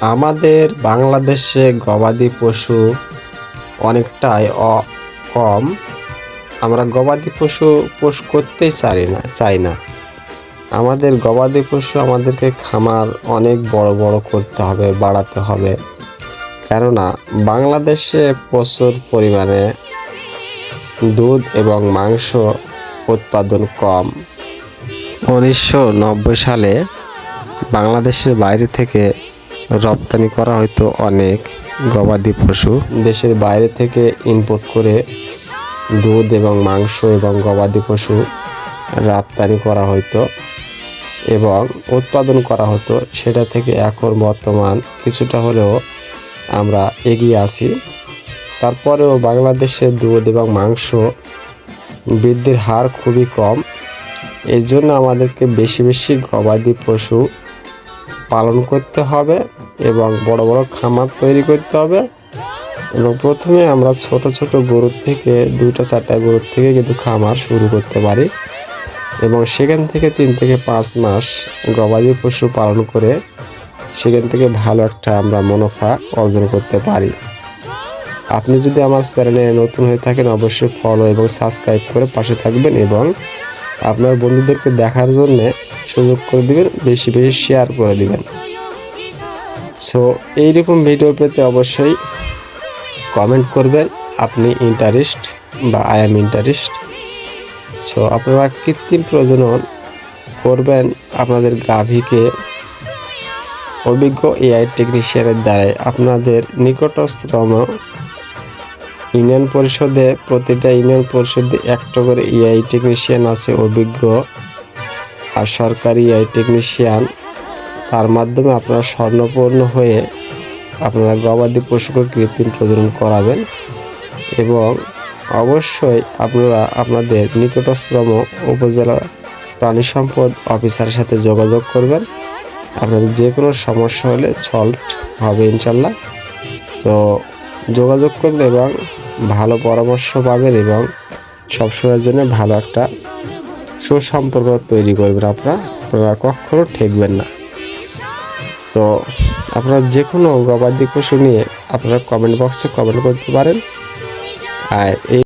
আমাদের বাংলাদেশে গবাদি পশু অনেকটাই কম। আমরা গবাদি পশু, পোষ করতেই চাই না চাই না। আমাদের গবাদি পশু আমাদেরকে খামার অনেক বড় বড় করতে হবে, বাড়াতে হবে। কেননা, বাংলাদেশে প্রচুর পরিমাণে দুধ এবং মাংস উৎপাদন কম। উনিশশো নব্বই সালে বাংলাদেশের বাইরে থেকে রপ্তানি করা হতো অনেক গবাদি পশু। দেশের বাইরে থেকে ইম্পোর্ট করে দুধ এবং মাংস এবং গবাদি পশু রপ্তানি করা হতো এবং উৎপাদন করা হতো। সেটা থেকে এখন বর্তমান কিছুটা হলেও আমরা এগিয়ে আছি। তারপরেও বাংলাদেশে দুধ এবং মাংস বৃদ্ধির হার খুবই কম। এর জন্য আমাদেরকে বেশি বেশি গবাদি পশু পালন করতে হবে এবং বড় বড় খামার তৈরি করতে হবে। এবং প্রথমে আমরা ছোট ছোট গরুর থেকে, দুইটা চারটা গরুর থেকে কিন্তু খামার শুরু করতে পারি। এবং সেখান থেকে তিন থেকে পাঁচ মাস গবাদি পশু পালন করে সেখান থেকে ভালো একটা আমরা মুনাফা অর্জন করতে পারি। আপনি যদি আমার চ্যানেলে নতুন হয়ে থাকেন, অবশ্যই ফলো এবং সাবস্ক্রাইব করে পাশে থাকবেন এবং আপনার বন্ধুদেরকে দেখার জন্য সুযোগ করে দিবেন, বেশি বেশি শেয়ার করে দিবেন। সো এইরকম ভিডিও পেতে অবশ্যই কমেন্ট করবেন, আপনি ইন্টারেস্ট বা আই এম ইন্টারেস্ট সো আপনারা কৃত্রিম প্রজনন করবেন আপনাদের গাভীকে। অভিজ্ঞ এআই টেকনিশিয়ানের দ্বারাই আপনাদের নিকটস্থতম ইউনিয়ন পরিষদে প্রতিটা ইউনিয়ন পরিষদে একটা করে এআই টেকনিশিয়ান আছে অভিজ্ঞ আর সরকারি এআই টেকনিশিয়ান। তার মাধ্যমে আপনারা স্বর্ণপূর্ণ হয়ে আপনারা গবাদি পশুকে কৃত্রিম প্রজনন করাবেন এবং অবশ্যই আপনারা আপনাদের নিকটস্থতম উপজেলা প্রাণী সম্পদ অফিসারের সাথে যোগাযোগ করবেন। আপনাদের যে কোনো সমস্যা হলে সলভ হবে ইনশাল্লাহ। তো যোগাযোগ করবেন এবং ভালো পরামর্শ পাবেন এবং সবসময়ের জন্য ভালো একটা সুসম্পর্ক তৈরি করবেন আপনারা। আপনারা কখনো ঠেকবেন না। তো আপনারা যে কোনো গবাদি পশু নিয়ে আপনারা কমেন্ট বক্সে কমেন্ট করতে পারেন। আর এই